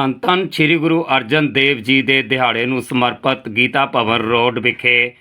ਧੰਨ ਧੰਨ ਸ੍ਰੀ ਗੁਰੂ ਅਰਜਨ ਦੇਵ ਜੀ ਦੇ ਦਿਹਾੜੇ ਨੂੰ ਸਮਰਪਿਤ ਗੀਤਾ ਭਵਨ ਰੋਡ ਵਿਖੇ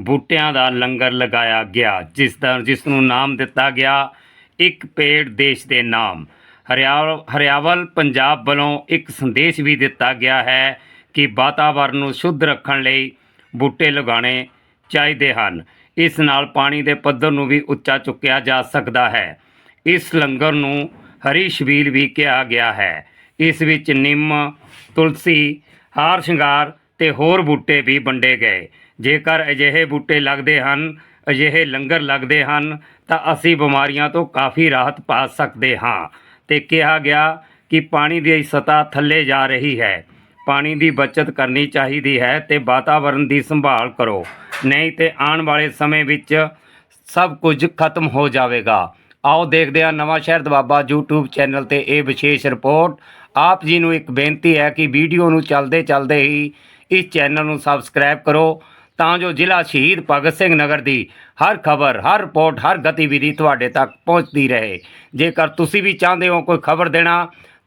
ਬੂਟਿਆਂ ਦਾ ਲੰਗਰ ਲਗਾਇਆ ਗਿਆ, ਜਿਸ ਦਾ ਜਿਸ ਨੂੰ ਨਾਮ ਦਿੱਤਾ ਗਿਆ ਇੱਕ ਪੇੜ ਦੇਸ਼ ਦੇ ਨਾਮ। ਹਰਿਆਵਲ ਹਰਿਆਵਲ ਪੰਜਾਬ ਵੱਲੋਂ ਇੱਕ ਸੰਦੇਸ਼ ਵੀ ਦਿੱਤਾ ਗਿਆ ਹੈ ਕਿ ਵਾਤਾਵਰਣ ਨੂੰ ਸ਼ੁੱਧ ਰੱਖਣ ਲਈ ਬੂਟੇ ਲਗਾਉਣੇ ਚਾਹੀਦੇ ਹਨ। ਇਸ ਨਾਲ ਪਾਣੀ ਦੇ ਪੱਧਰ ਨੂੰ ਵੀ ਉੱਚਾ ਚੁੱਕਿਆ ਜਾ ਸਕਦਾ ਹੈ। ਇਸ ਲੰਗਰ ਨੂੰ ਹਰੀ ਸ਼ਬੀਲ ਵੀ ਕਿਹਾ ਗਿਆ ਹੈ। ਇਸ ਵਿੱਚ ਨਿੰਮ, ਤੁਲਸੀ, ਹਾਰ ਸ਼ਿੰਗਾਰ ਤੇ ਹੋਰ ਬੂਟੇ ਵੀ ਵੰਡੇ ਗਏ। ਜੇਕਰ ਅਜਿਹੇ ਬੂਟੇ ਲੱਗਦੇ ਹਨ, ਅਜਿਹੇ ਲੰਗਰ ਲੱਗਦੇ ਹਨ, ਤਾਂ ਅਸੀਂ ਬਿਮਾਰੀਆਂ ਤੋਂ ਕਾਫੀ ਰਾਹਤ ਪਾ ਸਕਦੇ ਹਾਂ। ਤੇ ਕਿਹਾ ਗਿਆ ਕਿ ਪਾਣੀ ਦੀ ਸਤ੍ਹਾ ਥੱਲੇ ਜਾ ਰਹੀ ਹੈ। ਪਾਣੀ ਦੀ ਬਚਤ ਕਰਨੀ ਚਾਹੀਦੀ ਹੈ ਤੇ ਵਾਤਾਵਰਣ ਦੀ ਸੰਭਾਲ ਕਰੋ। ਨਹੀਂ ਤੇ ਆਉਣ ਵਾਲੇ ਸਮੇਂ ਵਿੱਚ ਸਭ ਕੁਝ ਖਤਮ ਹੋ ਜਾਵੇਗਾ। ਆਓ ਦੇਖਦੇ ਹਾਂ ਨਵਾਂ ਸ਼ਹਿਰ ਦਵਾਬਾ YouTube ਚੈਨਲ ਤੇ ਇਹ ਵਿਸ਼ੇਸ਼ ਰਿਪੋਰਟ। ਆਪ ਜੀ ਨੂੰ ਇੱਕ ਬੇਨਤੀ ਹੈ ਕਿ ਵੀਡੀਓ ਨੂੰ ਚੱਲਦੇ ਚੱਲਦੇ ਹੀ ਇਸ ਚੈਨਲ ਨੂੰ ਸਬਸਕ੍ਰਾਈਬ ਕਰੋ, ਤਾਂ ਜੋ ਜ਼ਿਲ੍ਹਾ ਸ਼ਹੀਦ ਭਗਤ ਸਿੰਘ ਨਗਰ ਦੀ ਹਰ ਖਬਰ, ਹਰ ਰਿਪੋਰਟ, ਹਰ ਗਤੀਵਿਧੀ ਤੁਹਾਡੇ ਤੱਕ ਪਹੁੰਚਦੀ ਰਹੇ। ਜੇਕਰ ਤੁਸੀਂ ਵੀ ਚਾਹੁੰਦੇ ਹੋ ਕੋਈ ਖਬਰ ਦੇਣਾ,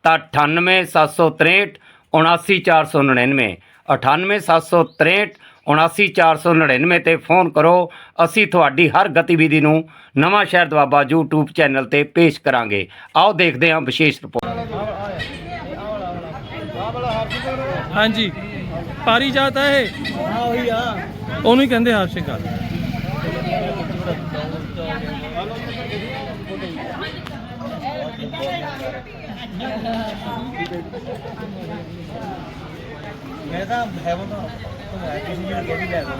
ਤਾਂ 98763 79499 98763 79499 ਤੇ ਫੋਨ ਕਰੋ। ਅਸੀਂ ਤੁਹਾਡੀ ਹਰ ਗਤੀਵਿਧੀ ਨੂੰ ਨਵਾਂ ਸ਼ਹਿਰ ਦਵਾਬਾ YouTube ਚੈਨਲ ਤੇ ਪੇਸ਼ ਕਰਾਂਗੇ। ਆਓ ਦੇਖਦੇ ਹਾਂ ਵਿਸ਼ੇਸ਼ ਰਿਪੋਰਟ। ਹਾਂਜੀ। ਪਾਰੀ ਜਾਤ ਹੈ ਇਹ? ਹਾਂ ਉਹੀ ਆ। ਉਹਨੂੰ ਹੀ ਕਹਿੰਦੇ ਹਾਰ ਸ਼ਿੰਗਾਰ। ਮੈਂ ਤਾਂ ਹੈਵਨ ਦਾ ਹੈ ਕਿਸੇ ਨੂੰ ਅੱਗੇ ਵੀ ਲੈ ਲਓ।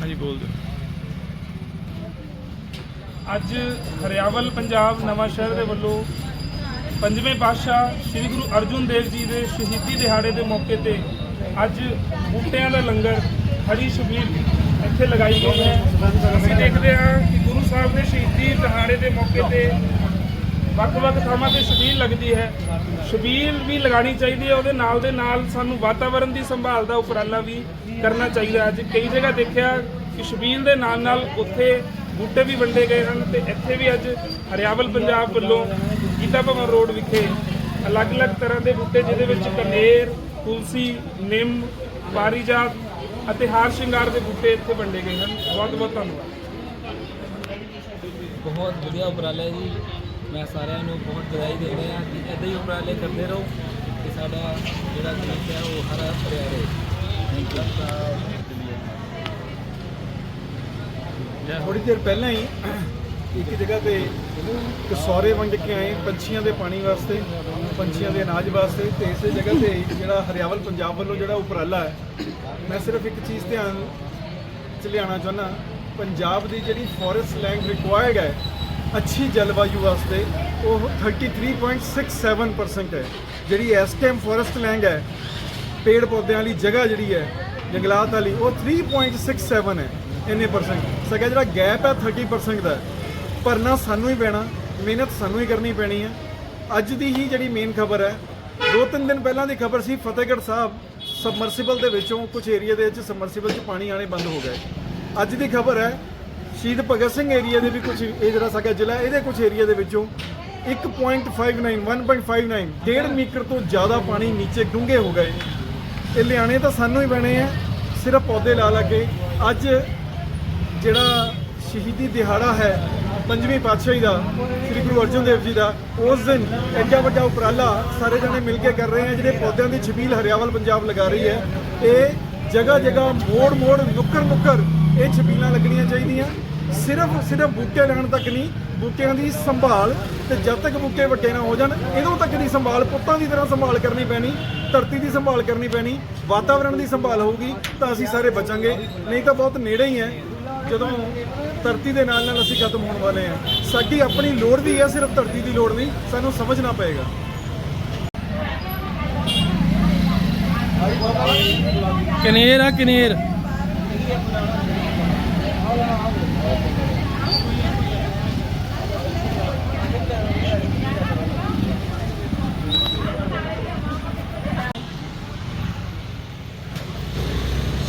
ਹਾਂਜੀ ਬੋਲ ਦਿਓ। ਅੱਜ ਹਰਿਆਵਲ ਪੰਜਾਬ ਨਵਾਂ ਸ਼ਹਿਰ ਦੇ ਵੱਲੋਂ ਪੰਜਵੇਂ ਪਾਤਸ਼ਾਹ ਸ੍ਰੀ ਗੁਰੂ ਅਰਜਨ ਦੇਵ ਜੀ ਦੇ ਸ਼ਹੀਦੀ ਦਿਹਾੜੇ ਦੇ ਮੌਕੇ ਤੇ ਅੱਜ ਬੂਟਿਆਂ ਦਾ ਲੰਗਰ, ਹਰੀ ਛਬੀਲ ਇੱਥੇ ਲਗਾਈ ਗਈ ਹੈ। ਅਸੀਂ ਦੇਖਦੇ ਹਾਂ ਕਿ ਗੁਰੂ ਸਾਹਿਬ ਦੇ ਸ਼ਹੀਦੀ ਦਿਹਾੜੇ ਦੇ ਮੌਕੇ ਤੇ ਵੱਖ-ਵੱਖ ਥਾਵਾਂ ਤੇ ਛਬੀਲ ਲੱਗਦੀ ਹੈ। ਛਬੀਲ ਵੀ ਲਗਾਣੀ ਚਾਹੀਦੀ ਹੈ, ਉਹਦੇ ਨਾਲ ਦੇ ਨਾਲ ਸਾਨੂੰ ਵਾਤਾਵਰਣ ਦੀ ਸੰਭਾਲ ਦਾ ਉਪਰਾਲਾ ਵੀ ਕਰਨਾ ਚਾਹੀਦਾ ਅੱਜ ਕਈ ਜਗ੍ਹਾ ਦੇਖਿਆ ਕਿ ਛਬੀਲ ਦੇ ਨਾਲ ਨਾਲ ਉੱਥੇ ਬੂਟੇ ਵੀ ਵੰਡੇ ਗਏ ਹਨ ਤੇ ਇੱਥੇ ਵੀ ਅੱਜ ਹਰਿਆਵਲ ਪੰਜਾਬ ਵੱਲੋਂ ਗੀਤਾ ਭਵਨ ਰੋਡ ਵਿਖੇ ਅਲੱਗ-ਅਲੱਗ ਤਰ੍ਹਾਂ ਦੇ ਬੂਟੇ ਜਿਹਦੇ ਵਿੱਚ ਕਨੇਰ ਤੁਲਸੀ ਨਿੰਮ ਪਾਰੀਜਾਤ ਅਤੇ ਹਾਰ ਸ਼ਿੰਗਾਰ ਦੇ ਬੂਟੇ ਇੱਥੇ ਵੰਡੇ ਗਏ ਹਨ। ਬਹੁਤ-ਬਹੁਤ ਧੰਨਵਾਦ। ਬਹੁਤ ਵਧੀਆ ਉਪਰਾਲਾ ਜੀ। ਮੈਂ ਸਾਰਿਆਂ ਨੂੰ ਬਹੁਤ ਵਧਾਈ ਦੇ ਰਿਹਾ ਕਿ ਇਦਾਂ ਹੀ ਉਪਰਾਲੇ ਕਰਦੇ ਰਹੋ ਕਿ ਸਾਡਾ ਜਿਹੜਾ ਦੇਸ਼ ਹੈ ਉਹ ਹਰਾ ਭਰਿਆ ਰਹੇ ਥੈਂਕ ਯੂ ਥੋੜੀ ਦੇਰ ਪਹਿਲਾਂ ਹੀ ਇੱਕ ਜਗ੍ਹਾ ਤੇ ਕਸੌਰੇ ਵੰਡ ਕੇ ਆਏ ਪੰਛੀਆਂ ਦੇ ਪਾਣੀ ਵਾਸਤੇ, ਪੰਛੀਆਂ ਦੇ ਅਨਾਜ ਵਾਸਤੇ ਤੇ ਇਸੇ ਜਗ੍ਹਾ ਤੇ ਜਿਹੜਾ ਹਰਿਆਵਲ ਪੰਜਾਬ ਵੱਲੋਂ ਜਿਹੜਾ ਉਪਰਾਲਾ ਹੈ, ਮੈਂ ਸਿਰਫ ਇੱਕ ਚੀਜ਼ ਧਿਆਨ ਚ ਲਿਆਉਣਾ ਚਾਹੁੰਦਾ, ਪੰਜਾਬ ਦੀ ਜਿਹੜੀ ਫੋਰੈਸਟ ਲੈਂਡ ਰਿਕੁਆਇਰਡ ਹੈ, ਅੱਛੀ ਜਲਵਾਯੂ ਵਾਸਤੇ, ਉਹ 33.67% ਹੈ। ਜਿਹੜੀ ਇਸ ਟਾਈਮ ਫੋਰੈਸਟ ਲੈਂਡ ਹੈ, ਪੇੜ ਪੌਦਿਆਂ ਵਾਲੀ ਜਗ੍ਹਾ ਜਿਹੜੀ ਹੈ, ਜੰਗਲਾਤ ਵਾਲੀ, ਉਹ 3.67 ਹੈ, ਇੰਨੇ ਪਰਸੈਂਟ ਸਗਾ ਜਿਹੜਾ ਗੈਪ ਹੈ 30% ਦਾ ਭਰਨਾ ਸਾਨੂੰ ਹੀ ਪੈਣਾ, ਮਿਹਨਤ ਸਾਨੂੰ ਹੀ ਕਰਨੀ ਪੈਣੀ ਹੈ ਅੱਜ ਦੀ ਹੀ ਜਿਹੜੀ ਮੇਨ ਖਬਰ ਹੈ ਦੋ ਤਿੰਨ ਦਿਨ ਪਹਿਲਾਂ ਦੀ ਖਬਰ ਸੀ, ਫਤਿਹਗੜ੍ਹ ਸਾਹਿਬ ਸਬਮਰਸੀਬਲ ਦੇ ਵਿੱਚੋਂ ਕੁਝ ਏਰੀਆ ਦੇ ਵਿੱਚ ਸਬਮਰਸੀਬਲ 'ਚ ਪਾਣੀ ਆਣੇ ਬੰਦ ਹੋ ਗਏ। ਅੱਜ ਦੀ ਖਬਰ ਹੈ, ਸ਼ਹੀਦ ਭਗਤ ਸਿੰਘ ਏਰੀਆ ਦੇ ਵੀ ਕੁਝ ਇਹ ਜਿਹੜਾ ਸਾਡਾ ਜ਼ਿਲ੍ਹਾ, ਇਹਦੇ ਕੁਝ ਏਰੀਆ ਦੇ ਵਿੱਚੋਂ 1.59 1.59 ਡੇਢ ਮੀਟਰ ਤੋਂ ਜ਼ਿਆਦਾ ਪਾਣੀ ਨੀਚੇ ਡੂੰਘੇ ਹੋ ਗਏ। ਇਹ ਲਿਆਣੇ ਤਾਂ ਸਾਨੂੰ ਹੀ ਪੈਣੇ ਆ, ਸਿਰਫ ਪੌਦੇ ਲਾ ਲਾ ਕੇ। ਅੱਜ ਜਿਹੜਾ ਸ਼ਹੀਦੀ ਦਿਹਾੜਾ ਹੈ ਪੰਜਵੀਂ ਪਾਤਸ਼ਾਹੀ ਦਾ, ਸ੍ਰੀ ਗੁਰੂ ਅਰਜਨ ਦੇਵ ਜੀ ਦਾ, ਉਸ ਦਿਨ ਐਡਾ ਵੱਡਾ ਉਪਰਾਲਾ ਸਾਰੇ ਜਣੇ ਮਿਲ ਕੇ ਕਰ ਰਹੇ ਆ, ਜਿਹੜੇ ਪੌਦਿਆਂ ਦੀ ਛਬੀਲ ਹਰਿਆਵਲ ਪੰਜਾਬ ਲਗਾ ਰਹੀ ਹੈ। ਇਹ ਜਗ੍ਹਾ ਜਗ੍ਹਾ ਮੋੜ ਮੋੜ, ਨੁੱਕਰ ਨੁੱਕਰ ਇਹ ਛਬੀਲਾਂ ਲੱਗਣੀਆਂ ਚਾਹੀਦੀਆਂ। ਸਿਰਫ ਸਿਰਫ ਬੂਟੇ ਲਾਉਣ ਤੱਕ ਨਹੀਂ, ਬੂਟਿਆਂ ਦੀ ਸੰਭਾਲ ਤੇ ਜਦ ਤੱਕ ਬੂਟੇ ਵੱਡੇ ਨਾ ਹੋ ਜਾਣ ਇਦੋਂ ਤੱਕ ਦੀ ਸੰਭਾਲ, ਪੁੱਤਾਂ ਦੀ ਤਰ੍ਹਾਂ ਸੰਭਾਲ ਕਰਨੀ ਪੈਣੀ, ਧਰਤੀ ਦੀ ਸੰਭਾਲ ਕਰਨੀ ਪੈਣੀ ਵਾਤਾਵਰਣ ਦੀ ਸੰਭਾਲ ਹੋਊਗੀ ਤਾਂ ਅਸੀਂ ਸਾਰੇ ਬਚਾਂਗੇ। ਨਹੀਂ ਤਾਂ ਬਹੁਤ ਨੇੜੇ ਹੀ ਹੈ। ਜਦੋਂ ਧਰਤੀ ਦੇ ਨਾਲ ਨਾਲ ਅਸੀਂ ਖਤਮ ਹੋਣ ਵਾਲੇ ਹਾਂ। ਸਾਡੀ ਆਪਣੀ ਲੋੜ ਵੀ ਹੈ, ਸਿਰਫ ਧਰਤੀ ਦੀ ਲੋੜ ਨਹੀਂ, ਸਾਨੂੰ ਸਮਝਣਾ ਪਏਗਾ। ਕਨੇਰ ਆ, ਕਨੇਰ।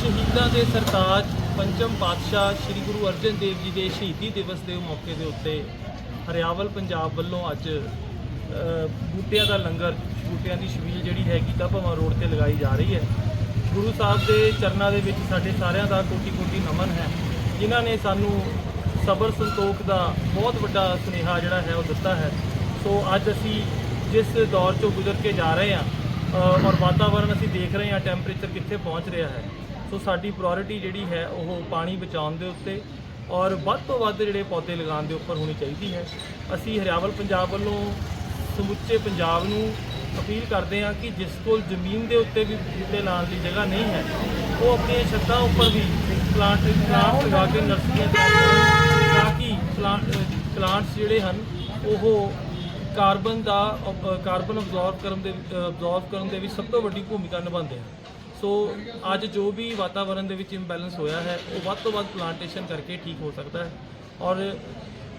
ਸ਼ਹੀਦਾਂ ਦੇ ਸਰਤਾਜ ਪੰਚਮ ਪਾਤਸ਼ਾਹ ਸ੍ਰੀ ਗੁਰੂ ਅਰਜਨ ਦੇਵ ਜੀ ਦੇ ਸ਼ਹੀਦੀ ਦਿਵਸ ਦੇ ਮੌਕੇ ਦੇ ਉੱਤੇ ਹਰਿਆਵਲ ਪੰਜਾਬ ਵੱਲੋਂ ਅੱਜ ਬੂਟਿਆਂ ਦਾ ਲੰਗਰ, ਬੂਟਿਆਂ ਦੀ ਛਬੀਲ ਜਿਹੜੀ ਹੈ ਗੀਤਾ ਭਵਨ ਰੋਡ ਤੇ ਲਗਾਈ ਜਾ ਰਹੀ ਹੈ। ਗੁਰੂ ਸਾਹਿਬ ਦੇ ਚਰਨਾਂ ਦੇ ਵਿੱਚ ਸਾਡੇ ਸਾਰਿਆਂ ਦਾ ਕੋਟੀ ਕੋਟੀ ਨਮਨ ਹੈ। ਜਿਨ੍ਹਾਂ ਨੇ ਸਾਨੂੰ ਸਬਰ ਸੰਤੋਖ ਦਾ ਬਹੁਤ ਵੱਡਾ ਸੁਨੇਹਾ ਜਿਹੜਾ ਹੈ ਉਹ ਦਿੱਤਾ ਹੈ। ਸੋ ਅੱਜ ਅਸੀਂ ਜਿਸ ਦੌਰ ਚੋਂ ਗੁਜ਼ਰ ਕੇ ਜਾ ਰਹੇ ਹਾਂ ਔਰ ਵਾਤਾਵਰਣ ਅਸੀਂ ਦੇਖ ਰਹੇ ਹਾਂ ਟੈਂਪਰੇਚਰ ਕਿੱਥੇ ਪਹੁੰਚ ਰਿਹਾ ਹੈ। ਸੋ ਸਾਡੀ ਪ੍ਰਾਇੋਰਟੀ ਜਿਹੜੀ ਹੈ ਉਹ ਪਾਣੀ ਬਚਾਉਣ ਦੇ ਉੱਤੇ ਔਰ ਵੱਧ ਤੋਂ ਵੱਧ ਜਿਹੜੇ ਪੌਦੇ ਲਗਾਉਣ ਦੇ ਉੱਪਰ ਹੋਣੀ ਚਾਹੀਦੀ ਹੈ। ਅਸੀਂ ਹਰਿਆਵਲ ਪੰਜਾਬ ਵੱਲੋਂ ਸਮੁੱਚੇ ਪੰਜਾਬ ਨੂੰ ਅਪੀਲ ਕਰਦੇ ਹਾਂ ਕਿ ਜਿਸ ਕੋਲ ਜ਼ਮੀਨ ਦੇ ਉੱਤੇ ਵੀ ਬੂਟੇ ਲਾਉਣ ਦੀ ਜਗ੍ਹਾ ਨਹੀਂ ਹੈ, ਉਹ ਆਪਣੀਆਂ ਛੱਤਾਂ ਉੱਪਰ ਵੀ ਪਲਾਂਟ ਪਲਾਂਟ ਲਗਾ ਕੇ ਨਰਸਰੀਆਂ ਤਾਂ ਕਿ ਪਲਾਂਟ ਪਲਾਂਟਸ ਜਿਹੜੇ ਹਨ, ਉਹ ਕਾਰਬਨ ਦਾ ਕਾਰਬਨ ਅਬਜ਼ੌਰਬ ਕਰਨ ਦੇ ਅਬਜ਼ੌਰਬ ਕਰਨ ਦੇ ਵਿੱਚ ਸਭ ਤੋਂ ਵੱਡੀ ਭੂਮਿਕਾ ਨਿਭਾਉਂਦੇ ਹਨ। ਸੋ ਅੱਜ ਜੋ ਵੀ ਵਾਤਾਵਰਣ ਦੇ ਵਿੱਚ ਇੰਬੈਲੈਂਸ ਹੋਇਆ ਹੈ, ਉਹ ਵੱਧ ਤੋਂ ਵੱਧ ਪਲਾਂਟੇਸ਼ਨ ਕਰਕੇ ਠੀਕ ਹੋ ਸਕਦਾ ਹੈ ਔਰ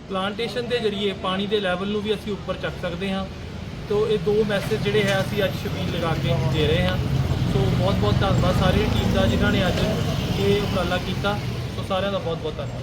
ਪਲਾਂਟੇਸ਼ਨ ਦੇ ਜ਼ਰੀਏ ਪਾਣੀ ਦੇ ਲੈਵਲ ਨੂੰ ਵੀ ਅਸੀਂ ਉੱਪਰ ਚੱਕ ਸਕਦੇ ਹਾਂ। ਤੋ ਇਹ ਦੋ ਮੈਸੇਜ ਜਿਹੜੇ ਹੈ ਅਸੀਂ ਅੱਜ ਛਬੀਲ ਲਗਾ ਕੇ ਦੇ ਰਹੇ ਹਾਂ। ਸੋ ਬਹੁਤ ਬਹੁਤ ਧੰਨਵਾਦ ਸਾਰੀ ਟੀਮ ਦਾ ਜਿਨ੍ਹਾਂ ਨੇ ਅੱਜ ਇਹ ਉਪਰਾਲਾ ਕੀਤਾ। ਸੋ ਸਾਰਿਆਂ ਦਾ ਬਹੁਤ ਬਹੁਤ ਧੰਨਵਾਦ।